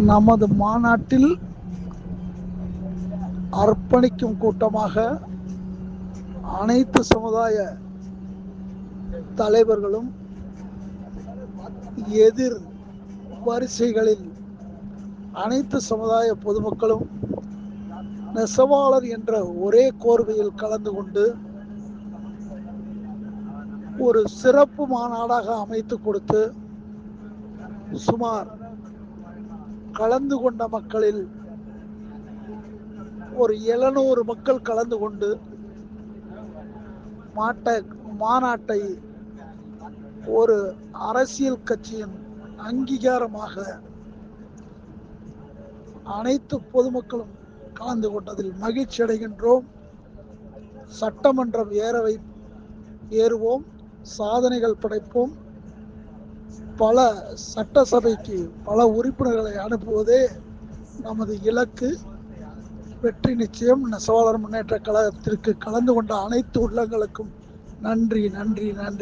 நமது மாநாட்டில் அர்ப்பணிக்கும் கூட்டமாக அனைத்து சமுதாய தலைவர்களும் எதிர் வரிசைகளில் அனைத்து சமுதாய பொதுமக்களும் நெசவாளர் என்ற ஒரே கோர்வையில் கலந்து கொண்டு ஒரு சிறப்பு மாநாடாக அமைத்து கொடுத்து சுமார் கலந்து கொண்ட மக்களில் ஒரு எழுநூறு மக்கள் கலந்து கொண்டு மாட்ட மாநாட்டை ஒரு அரசியல் கட்சியின் அங்கீகாரமாக அனைத்து பொதுமக்களும் கலந்து கொண்டதில் மகிழ்ச்சி அடைகின்றோம். சட்டமன்றம் ஏறவை ஏறுவோம். சாதனைகள் படைப்போம். பல சட்டசபைக்கு பல உறுப்பினர்களை அனுப்புவதே நமது இலக்கு. வெற்றி நிச்சயம். நெசவாளர் முன்னேற்ற கழகத்திற்கு கலந்து கொண்ட அனைத்து உள்ளங்களுக்கும் நன்றி நன்றி நன்றி.